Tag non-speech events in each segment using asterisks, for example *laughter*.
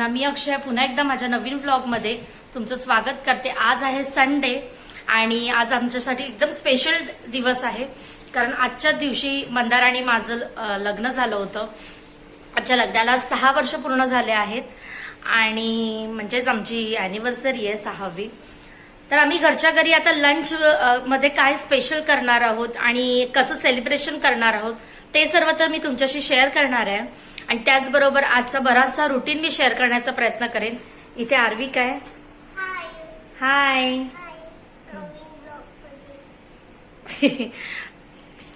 सर्वांना मी अक्षय पुन्हा एकदा माझ्या नवीन व्लॉगमध्ये तुमचं स्वागत करते. आज आहे संडे आणि आज आमच्यासाठी एकदम स्पेशल दिवस आहे. कारण आजच्या दिवशी मंदार आणि माझं लग्न झालं होतं. आजच्या लग्नाला सहा वर्ष पूर्ण झाले आहेत. आणि म्हणजेच आमची अॅनिव्हर्सरी आहे सहावी. तर आम्ही घरच्या घरी आता लंच मध्ये काय स्पेशल करणार आहोत आणि कसं सेलिब्रेशन करणार आहोत ते सर्व तर मी तुमच्याशी शेअर करणार आहे. आणि त्याचबरोबर आजचा बराचसा रुटीन मी शेअर करण्याचा प्रयत्न करेन. इथे आर्वी काय? हाय *laughs*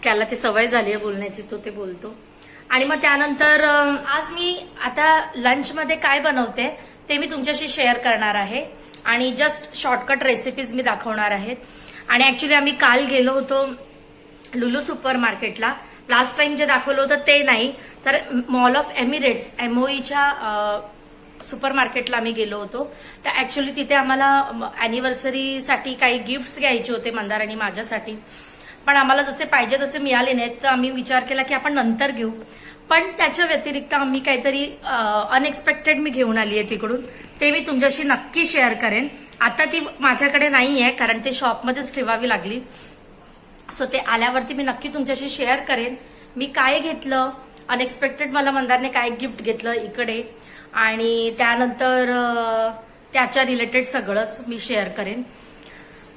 त्याला ती सवय झाली आहे बोलण्याची तो ते बोलतो. आणि मग त्यानंतर आज मी आता लंचमध्ये काय बनवते ते मी तुमच्याशी शेअर करणार आहे. आणि जस्ट शॉर्टकट रेसिपीज मी दाखवणार आहेत. आणि ऍक्च्युली आम्ही काल गेलो होतो लुलू सुपर मार्केटला लास्ट टाइम जे दाखवलं होतं ते नाही. तर मॉल ऑफ एमिरेट्स एमओईच्या सुपर मार्केटला आम्ही गेलो होतो. तर ऍक्च्युली तिथे आम्हाला अॅनिव्हर्सरीसाठी काही गिफ्ट्स घ्यायचे होते मंदार आणि माझ्यासाठी. पण आम्हाला जसे पाहिजे तसे मिळाले नाहीत. तर आम्ही विचार केला की आपण नंतर घेऊ. पण त्याच्या व्यतिरिक्त आम्ही काहीतरी अनएक्सपेक्टेड मी घेऊन आली आहे तिकडून. ते मी तुमच्याशी नक्की शेअर करेन. आता ती माझ्याकडे नाही आहे कारण ते शॉपमध्येच ठेवावी लागली. सो ते आल्यावरती मी नक्की तुमच्याशी शेअर करेन. मी काय घेतलं? अनएक्सपेक्टेड मला मंदारने काय गिफ्ट घेतलं इकडे? आणि त्यानंतर त्याच्या रिलेटेड सगळंच मी शेअर करेन.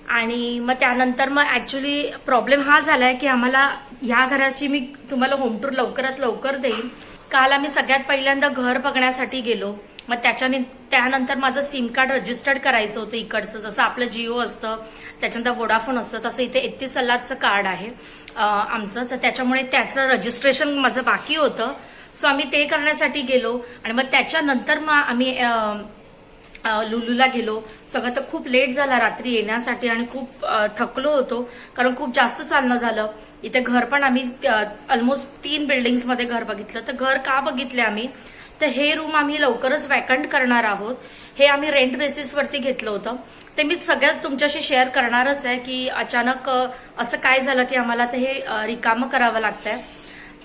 आणि मग त्यानंतर मग ऍक्च्युली प्रॉब्लेम हा झालाय की आम्हाला ह्या घराची मी तुम्हाला होम टूर लवकरात लवकर देईन. काल आम्ही सगळ्यात पहिल्यांदा घर बघण्यासाठी गेलो. मग त्याच्याने त्यानंतर माझं सिम कार्ड रजिस्टर्ड करायचं होतं इकडचं. जसं आपलं जिओ असतं त्याच्यानंतर वोडाफोन असतं तसं इथे एकतीस सल्लाचं कार्ड आहे आमचं. तर त्याच्यामुळे त्याचं रजिस्ट्रेशन माझं बाकी होतं. सो आम्ही ते करण्यासाठी गेलो. आणि मग त्याच्यानंतर मग आम्ही लुलूला गेलो. सगळं तर खूप लेट झाला रात्री येण्यासाठी आणि खूप थकलो होतो. कारण खूप जास्त चालणं झालं. इथे घर पण आम्ही ऑलमोस्ट तीन बिल्डिंग्समध्ये घर बघितलं. तर घर का बघितले आम्ही? तर हे रूम आम्ही लवकरच वॅकंट करणार आहोत. हे आम्ही रेंट बेसिसवरती घेतलं होतं. ते मी सगळ्यात तुमच्याशी शेअर करणारच आहे की अचानक असं काय झालं की आम्हाला ते हे रिकामं करावं लागतंय.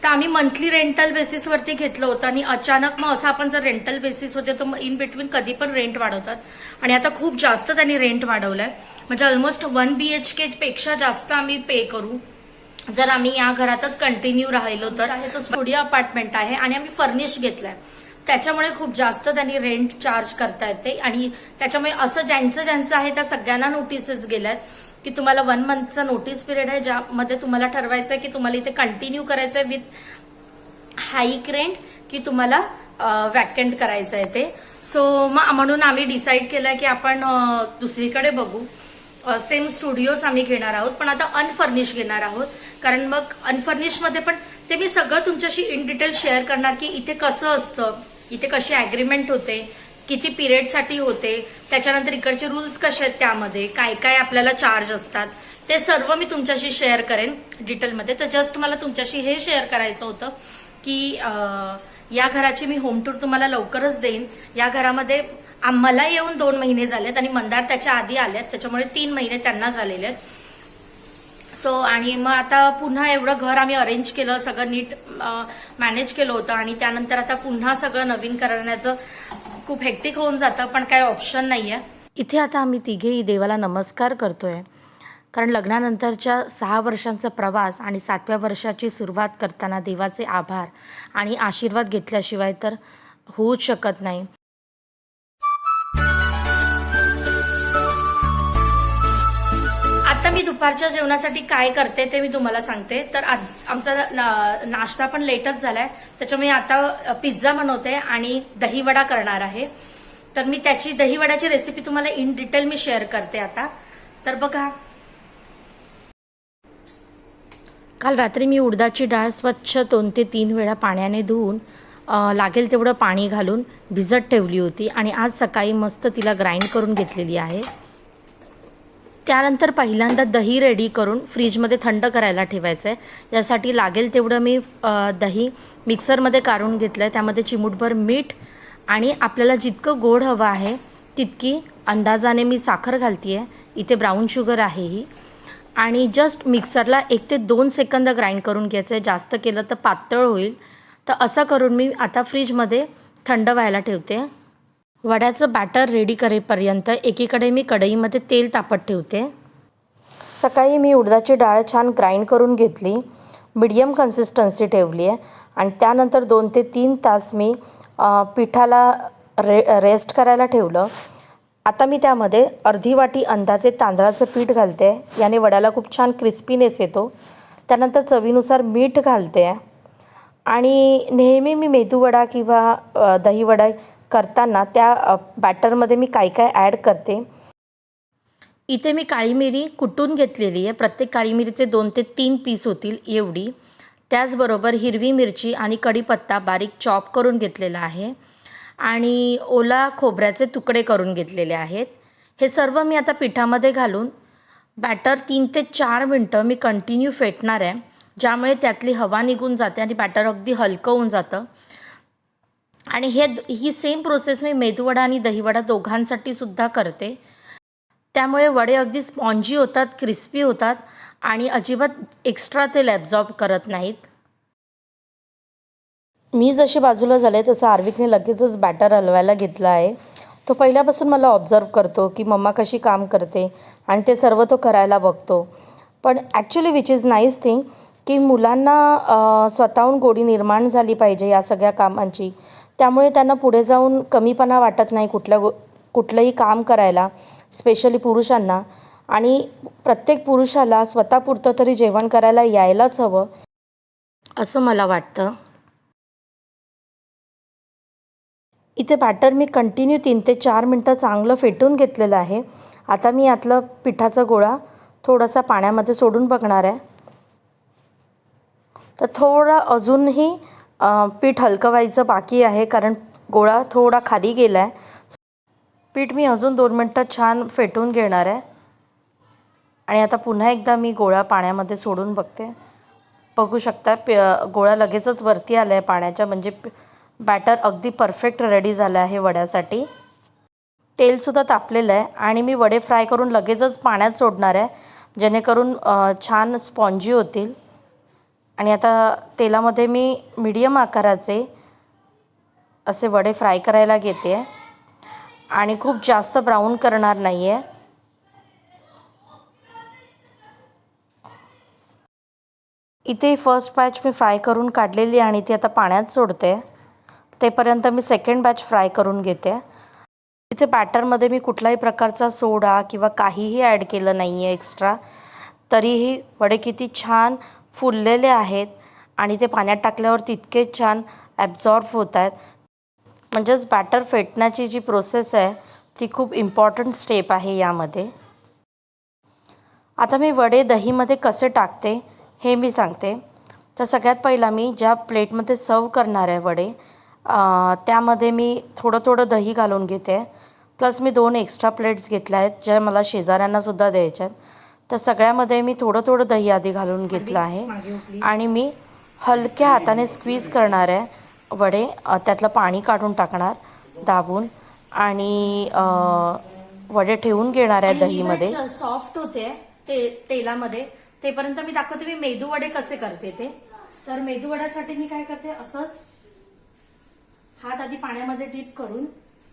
तर आम्ही मंथली रेंटल बेसिसवरती घेतलं होतं आणि अचानक मग असं आपण जर रेंटल बेसिस होते तर इन बिटवीन कधी पण रेंट वाढवतात. आणि आता खूप जास्त त्यांनी रेंट वाढवलंय. म्हणजे ऑलमोस्ट वन बीएचके पेक्षा जास्त आम्ही पे करू. जर आम्ही या घरातच कंटिन्यू राहिलो तर. आहे तो स्टुडिओ अपार्टमेंट आहे आणि आम्ही फर्निश घेतलाय. त्याच्यामुळे खूप जास्त त्यांनी रेंट चार्ज करता येते. आणि त्याच्यामुळे असं ज्यांचं ज्यांचं आहे त्या सगळ्यांना नोटिसेस गेल्यात की तुम्हाला वन मंथचा नोटीस पिरियड आहे ज्यामध्ये तुम्हाला ठरवायचं आहे की तुम्हाला इथे कंटिन्यू करायचं आहे विथ हाईक रेंट की तुम्हाला वॅकंट करायचं आहे ते. सो मग म्हणून आम्ही डिसाईड केलं की आपण दुसरीकडे बघू. सेम स्टुडिओज आम्ही घेणार आहोत पण आता अनफर्निश घेणार आहोत. कारण मग अनफर्निशमध्ये पण ते मी सगळं तुमच्याशी इन डिटेल शेअर करणार की इथे कसं असतं. इथे कशी अग्रीमेंट होते किती पिरियडसाठी होते त्याच्यानंतर इकडचे रूल्स कसे आहेत त्यामध्ये काय काय आपल्याला चार्ज असतात ते सर्व मी तुमच्याशी शेअर करेन डिटेलमध्ये तर जस्ट मला तुमच्याशी हे शेअर करायचं होतं की या घराची मी होम टूर तुम्हाला लवकरच देईन. या घरामध्ये आम्हाला येऊन दोन महिने झालेत आणि मंदार त्याच्या आधी आल्यात त्याच्यामुळे तीन महिने त्यांना झालेले आहेत. सो आणि मग आता पुन्हा एवढं घर आम्ही अरेंज केलं सगळं नीट मॅनेज केलं होतं. आणि त्यानंतर आता पुन्हा सगळं नवीन करण्याचं खूप हेक्टिक होऊन जातं पण काही ऑप्शन नाही आहे इथे आता आम्ही तिघेही देवाला नमस्कार करतोय. कारण लग्नानंतरच्या सहा वर्षांचा प्रवास आणि सातव्या वर्षाची सुरुवात करताना देवाचे आभार आणि आशीर्वाद घेतल्याशिवाय तर होऊच शकत नाही. दुपारच्या जेवणासाठी काय करते ते मी तुम्हाला सांगते. तर आ- आमचा ना- नाश्ता पण लेटच झालाय. त्याच्यामुळे आता पिझ्झा बनवते आणि दहीवडा करणार आहे. तर मी त्याची दहीवड्याची रेसिपी तुम्हाला इन डिटेल मी शेअर करते आता. तर बघा. काल रात्री मी उडदाची डाळ स्वच्छ दोन ते तीन वेळा पाण्याने धुवून लागेल तेवढं पाणी घालून भिजत ठेवली होती आणि आज सकाळी मस्त तिला ग्राइंड करून घेतलेली आहे. त्यानंतर पहिल्यांदा दही रेडी करून फ्रीजमध्ये थंड करायला ठेवायचं आहे यासाठी लागेल तेवढं मी दही मिक्सरमध्ये काढून घेतलं आहे त्यामध्ये चिमूटभर मीठ आणि आपल्याला जितकं गोड हवं आहे तितकी अंदाजाने मी साखर घालते आहे इथे ब्राऊन शुगर आहे ही. आणि जस्ट मिक्सरला एक ते दोन सेकंद ग्राइंड करून घ्यायचं आहे जास्त केलं तर पातळ होईल. तर असं करून मी आता फ्रीजमध्ये थंड व्हायला ठेवते. वड्याचं बॅटर रेडी करेपर्यंत एकीकडे मी कढईमध्ये तेल तापत ठेवते. सकाळी मी उडदाची डाळ छान ग्राइंड करून घेतली. मिडियम कन्सिस्टन्सी ठेवली आहे. आणि त्यानंतर दोन ते तीन तास मी पिठाला रे रेस्ट करायला ठेवलं. आता मी त्यामध्ये अर्धी वाटी अंदाजे तांदळाचं पीठ घालते. याने वड्याला खूप छान क्रिस्पीनेस येतो. त्यानंतर चवीनुसार मीठ घालते. आणि नेहमी मी मेदूवडा किंवा दहीवडा करताना त्या बॅटरमध्ये मी काय काय ॲड करते? इथे मी काळी मिरी कुटून घेतलेली आहे. प्रत्येक काळी मिरीचे दोन ते तीन पीस होतील एवढी. त्याचबरोबर हिरवी मिरची आणि कढीपत्ता बारीक चॉप करून घेतलेला आहे. आणि ओला खोबऱ्याचे तुकडे करून घेतलेले आहेत. हे सर्व मी आता पिठामध्ये घालून बॅटर तीन ते चार मिनटं मी कंटिन्यू फेटणार आहे. ज्यामुळे त्यातली हवा निघून जाते आणि बॅटर अगदी हलकं होऊन जातं. आणि हे ही सेम प्रोसेस मी मेदूवडा आणि दहीवडा दोघांसाठी सुद्धा करते. त्यामुळे वडे अगदी स्पॉन्जी होतात क्रिस्पी होतात आणि अजिबात एक्स्ट्रा तेल ॲब्झॉर्ब करत नाहीत. मी जशी बाजूला झाले तसं आर्विकने लगेचच बॅटर हलवायला घेतला आहे. तो पहिल्यापासून मला ऑब्झर्व करतो की मम्मा कशी काम करते आणि ते सर्व तो करायला बघतो. पण actually which is nice thing की मुलांना स्वतःहून गोडी निर्माण झाली पाहिजे या सगळ्या कामांची. त्यामुळे त्यांना पुढे जाऊन कमीपणा वाटत नाही कुठल्या गो कुठलंही काम करायला स्पेशली पुरुषांना. आणि प्रत्येक पुरुषाला स्वतःपुरतं तरी जेवण करायला यायलाच हवं असं मला वाटतं. इथे बॅटर मी कंटिन्यू तीन ते चार मिनटं चांगलं फेटून घेतलेलं आहे. आता मी यातलं पिठाचा गोळा थोडासा पाण्यामध्ये सोडून बघणार आहे. तर थोडा अजूनही पीठ हलकं व्हायचं बाकी आहे कारण गोळा थोडा खाली गेला आहे पीठ मी अजून दोन मिनटं छान फेटून घेणार आहे. आणि आता पुन्हा एकदा मी गोळा पाण्यामध्ये सोडून बघते. बघू शकता प गोळा लगेचच वरती आला आहे पाण्याच्या म्हणजे बॅटर अगदी परफेक्ट रेडी झालं आहे वड्यासाठी. तेलसुद्धा तापलेलं आहे आणि मी वडे फ्राय करून लगेचच पाण्यात सोडणार आहे जेणेकरून छान स्पॉन्जी होतील. आणि आता तेलामध्ये मी मीडियम आकाराचे असे वडे फ्राय करायला घेते. आहे आणि खूप जास्त ब्राऊन करणार नाही आहे इथे फर्स्ट बॅच मी फ्राय करून काढलेली आणि ती आता पाण्यात सोडते. तेपर्यंत मी सेकंड बॅच फ्राय करून घेते. इथे बॅटरमध्ये मी कुठलाही प्रकारचा सोडा किंवा काहीही ॲड केलं नाही आहे एक्स्ट्रा तरीही वडे किती छान फुललेले आहेत आणि ते पाण्यात टाकल्यावर तितके छान ॲब्झॉर्ब होत आहेत. म्हणजेच बॅटर फेटण्याची जी प्रोसेस आहे ती खूप इम्पॉर्टंट स्टेप आहे यामध्ये. आता मी वडे दहीमध्ये कसे टाकते हे मी सांगते. तर सगळ्यात पहिला मी ज्या प्लेटमध्ये सर्व करणार आहे वडे त्यामध्ये मी थोडं थोडं दही घालून घेते. प्लस मी दोन एक्स्ट्रा प्लेट्स घेतल्या आहेत ज्या मला शेजाऱ्यांनासुद्धा द्यायच्या आहेत. तर सगळ्यामध्ये मी थोडं थोडं दही आधी घालून घेतलं आहे. आणि मी हलक्या हाताने स्क्वीज करणार आहे. वडे त्यातलं पाणी काढून टाकणार दाबून. आणि वडे ठेवून घेणार आहे दहीमध्ये. सॉफ्ट होते ते तेलामध्ये. तेपर्यंत मी दाखवते मी मेदू वडे कसे करते ते. तर मेदू वड्यासाठी मी काय करते असंच हात आधी पाण्यामध्ये डीप करून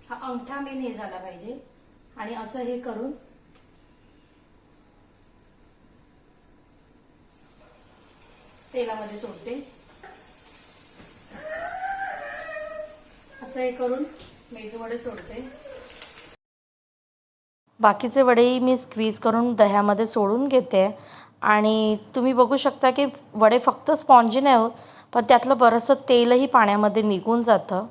हा अंगठा मेन हे झाला पाहिजे. आणि असं हे करून तेलामध्ये सोडते. असं हे करून मेदू वडे सोडते. बाकीचे वडेही मी स्क्वीज करून दह्यामध्ये सोडून घेते. आणि तुम्ही बघू शकता की वडे फक्त स्पॉन्जी नाही होत पण त्यातलं बरंचसं तेलही पाण्यामध्ये निघून जातं.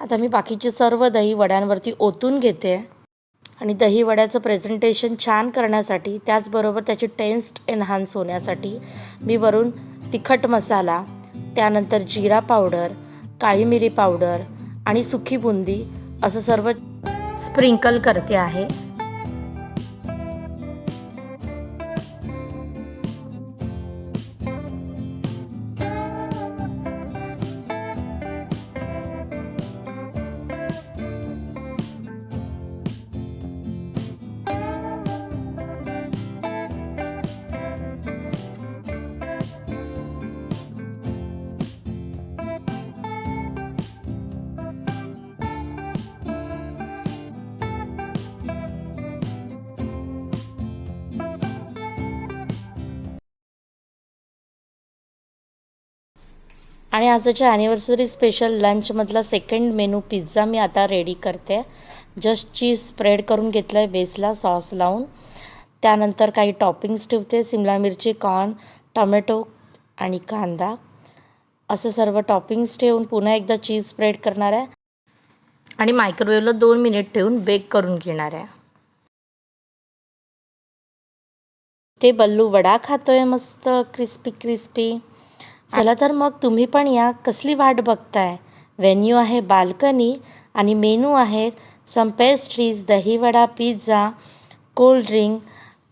आता मी बाकीचे सर्व दही वड्यांवरती ओतून घेते. आणि दहीवड्याचं प्रेझेंटेशन छान करण्यासाठी त्याचबरोबर त्याची टेस्ट एन्हान्स होण्यासाठी मी वरून तिखट मसाला त्यानंतर जिरा पावडर काळी मिरी पावडर आणि सुकी बुंदी असं सर्व स्प्रिंकल करते आहे. आणि आजच्या ॲनिव्हर्सरी स्पेशल लंचमधला सेकंड मेनू पिझ्झा मी आता रेडी करते. जस्ट चीज स्प्रेड करून घेतलं आहे बेसला सॉस लावून. त्यानंतर काही टॉपिंग्स ठेवते सिमला मिरची कॉर्न टोमॅटो आणि कांदा. असं सर्व टॉपिंग्स ठेवून पुन्हा एकदा चीज स्प्रेड करणार आहे. आणि मायक्रोवेव्हला दोन मिनिट ठेवून बेक करून घेणार आहे. ते बल्लू वडा खातोय मस्त क्रिस्पी क्रिस्पी चला तर मग तुम्ही पण या. कसली वाट बघताय? व्हेन्यू आहे बाल्कनी आणि मेनू आहेत. Some pastries dahi vada pizza cold drink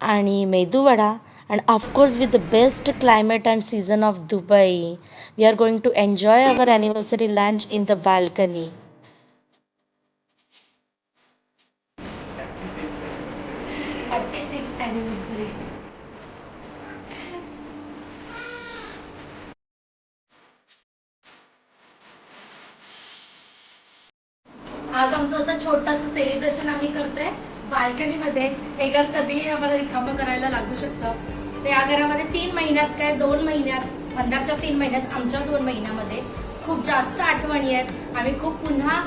आणि medu vada and of course with the best climate and season of Dubai we are going to enjoy our anniversary lunch in the balcony happy six anniversary आज आमचं असं छोटंसं celebration आम्ही करतोय. बाल्कनीमध्ये हे घर कधीही आम्हाला रिकामं करायला लागू शकतं. तर या घरामध्ये तीन महिन्यात काय दोन महिन्यात पंधराच्या तीन महिन्यात आमच्या दोन महिन्यामध्ये खूप जास्त आठवणी आहेत. आम्ही खूप पुन्हा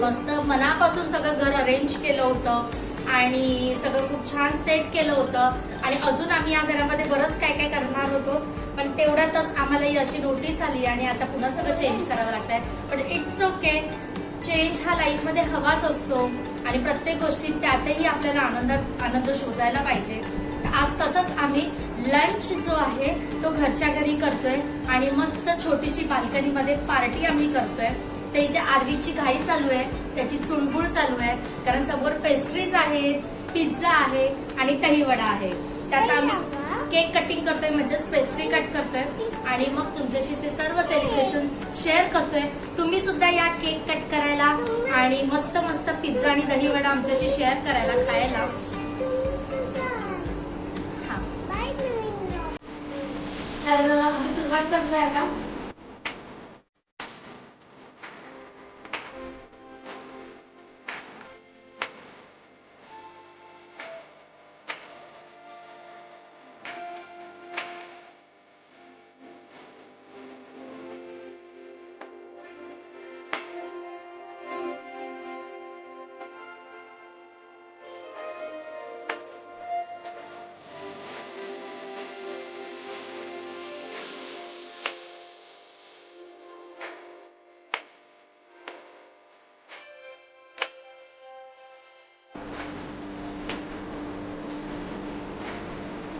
मस्त मनापासून सगळं घर अरेंज केलं होतं आणि सगळं खूप छान सेट केलं होतं. आणि अजून आम्ही या घरामध्ये बरंच काय काय करणार होतो पण तेवढ्यातच आम्हाला ही अशी नोटीस आली आणि आता पुन्हा सगळं चेंज करावं लागतंय. पण इट्स ओके चेंज हा लाईफमध्ये हवाच असतो. आणि प्रत्येक गोष्टीत त्यातही आपल्याला आनंदात आनंद शोधायला पाहिजे. आज तसंच आम्ही लंच जो आहे तो घरच्या घरी करतोय. आणि मस्त छोटीशी बाल्कनीमध्ये पार्टी आम्ही करतोय. तर इथे आरवीची घाई चालू आहे त्याची चुळबुळ चालू आहे. कारण समोर पेस्ट्रीज आहेत पिझ्झा आहे आणि दहीवडा आहे. त्यात आम्ही केक कटिंग करतोय म्हणजेच पेस्ट्री कट करतोय. आणि मग तुमच्याशी ते सर्व सेलिब्रेशन शेअर करतोय. तुम्ही सुद्धा या केक कट करायला आणि मस्त मस्त पिझ्झा आणि दहीवडा आमच्याशी शेअर करायला खायला. हा. सुरुवात करतोय आता.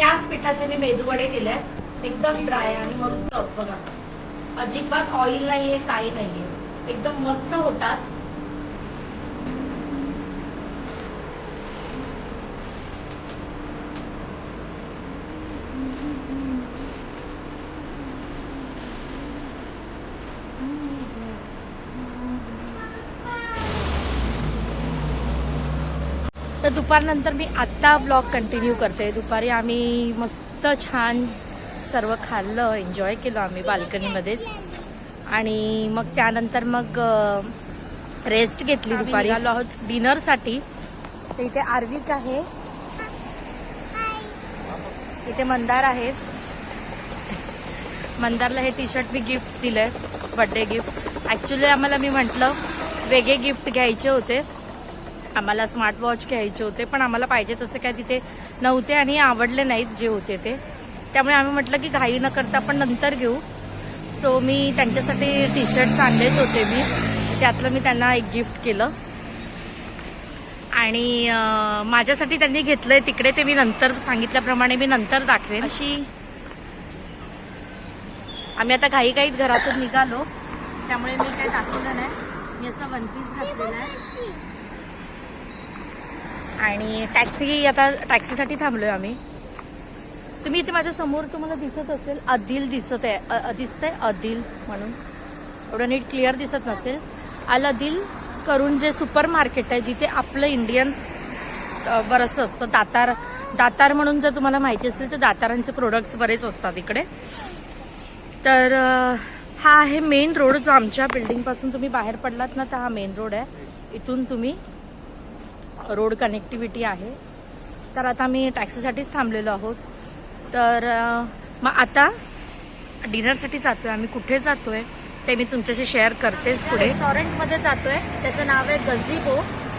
त्याच पिठाचे मी मेदूवडे केले एकदम ड्राय आणि मस्त. बघा अजिबात ऑइल नाहीये काही नाहीये. एकदम मस्त होतात. तर दुपारनंतर मी आत्ता ब्लॉग कंटिन्यू करते. दुपारी आम्ही मस्त छान सर्व खाल्लं एन्जॉय केलं आम्ही बाल्कनीमध्येच. आणि मग त्यानंतर मग रेस्ट घेतली दुपारी. आलो आहोत डिनरसाठी तर इथे आर्विक आहे. इथे मंदार आहे मंदारला हे टी शर्ट मी गिफ्ट दिलंय बर्थडे गिफ्ट ॲक्च्युली आम्हाला मी म्हटलं वेगळे गिफ्ट घ्यायचे होते. आम्हाला स्मार्ट वॉच घ्यायचे होते पण आम्हाला पाहिजे तसे काय तिथे नव्हते आणि आवडले नाहीत जे होते ते. त्यामुळे आम्ही म्हटलं की घाई न करता आपण नंतर घेऊ. सो मी त्यांच्यासाठी टी शर्ट्स आणलेच होते मी. त्यातलं मी त्यांना एक गिफ्ट केलं. आणि माझ्यासाठी त्यांनी घेतलंय तिकडे ते मी नंतर सांगितल्याप्रमाणे मी नंतर दाखवेन. अशी आम्ही आता घाईघाईत घरातून निघालो. त्यामुळे मी काही दाखवलं नाही. मी असं वन पीस घातलेला आहे. आणि टॅक्सी आता टॅक्सीसाठी थांबलो आहे आम्ही. तुम्ही इथे माझ्यासमोर तुम्हाला दिसत असेल अदिल दिसत आहे दिसत आहे अदिल म्हणून. एवढं नीट क्लिअर दिसत नसेल. अल अदिल करून जे सुपर मार्केट आहे जिथे आपलं इंडियन बरंचसं असतं दातार दातार म्हणून जर तुम्हाला माहिती असेल तर दातारांचे प्रोडक्ट्स बरेच असतात इकडे. तर हा आहे मेन रोड जो आमच्या बिल्डिंगपासून तुम्ही बाहेर पडलात ना तर हा मेन रोड आहे. इथून तुम्ही रोड कनेक्टिव्हिटी आहे. तर आता मी टॅक्सीसाठीच थांबलेलो आहोत. तर मग आता डिनरसाठी जातो आहे आम्ही. कुठे जातो आहे ते मी तुमच्याशी शेअर करतेच पुढे. रेस्टॉरंटमध्ये आहे त्याचं नाव आहे गझिबो.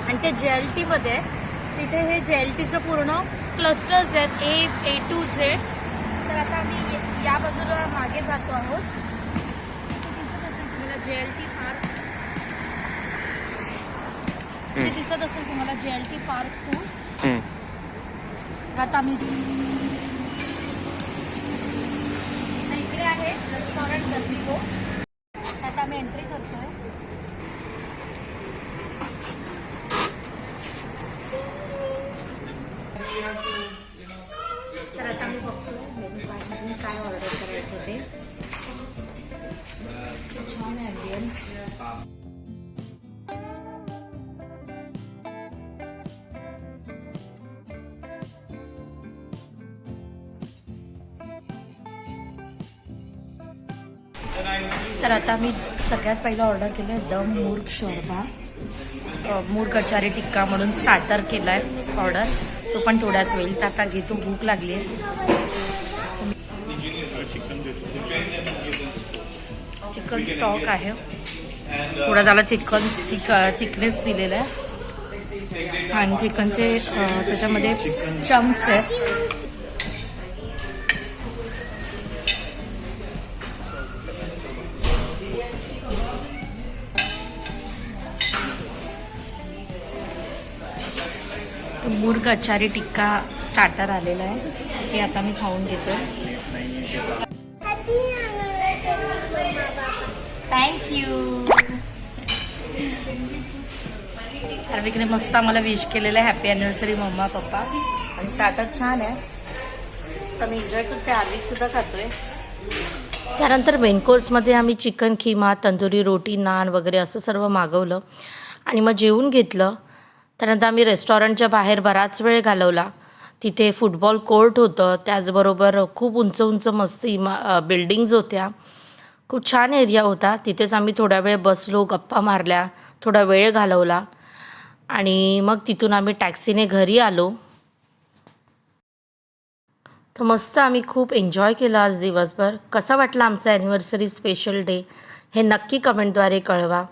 आणि ते जे एल टीमध्ये आहे. तिथे हे जे एल टीचं पूर्ण क्लस्टर्स आहेत. ए ए टू झेड तर आता आम्ही या बाजूला मागे जातो आहोत. तुम्हाला जे एल टी फार इथे दिसत असेल तुम्हाला J L T park to आता आम्ही इकडे आहे रेस्टॉरंट गझिबो तर आता मी सगळ्यात पहिलं ऑर्डर केलं आहे दम मूर्ग शोरबा मूर कचारी टिक्का म्हणून स्टार्टर केला आहे ऑर्डर तो पण थोड्याच होईल तर आता घेतो. भूक लागली आहे. चिकन स्टॉक आहे. थोडा त्याला चिकन थिकनेस दिलेला आहे. आणि चिकनचे त्याच्यामध्ये चम्स आहेत. मुर्ग अचारी टिक्का स्टार्टर आलेला आहे. ते आता मी खाऊन घेतो. थँक्यू हार्विकने मस्त आम्हाला विश केलेलं आहे. हॅपी अॅनिव्हर्सरी मम्मा पप्पा. आणि स्टार्टर छान आहे. सो मी एन्जॉय करते. हार्विक सुद्धा खातोय. त्यानंतर मेन कोर्समध्ये आम्ही चिकन खिमा तंदुरी रोटी नान वगैरे असं सर्व मागवलं. आणि मग जेवून घेतलं. त्यानंतर आम्ही रेस्टॉरंटच्या बाहेर बराच वेळ घालवला. तिथे फुटबॉल कोर्ट होतं. त्याचबरोबर खूप उंच उंच मस्त इमा बिल्डिंग्ज होत्या. खूप छान एरिया होता. तिथेच आम्ही थोडा वेळ बसलो गप्पा मारल्या थोडा वेळ घालवला. आणि मग तिथून आम्ही टॅक्सीने घरी आलो. तर मस्त आम्ही खूप एन्जॉय केलं आज दिवसभर. कसा वाटला आमचा ॲनिव्हर्सरी स्पेशल डे हे नक्की कमेंटद्वारे कळवा.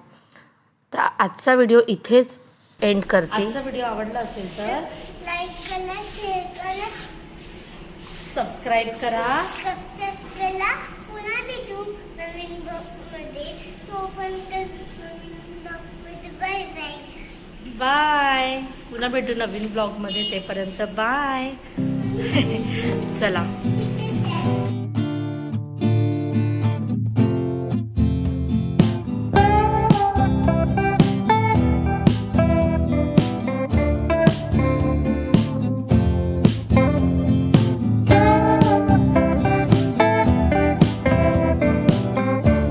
तर आजचा व्हिडिओ इथेच. एंड करते. आजचा व्हिडिओ आवडला असेल तर Like करा, share करा, सबस्क्राईब करा. करा. पुन्हा भेटू नवीन मध्ये. तोपर्यंत मध्ये. बाय पुन्हा भेटू नवीन ब्लॉगमध्ये तेपर्यंत बाय *laughs* चला.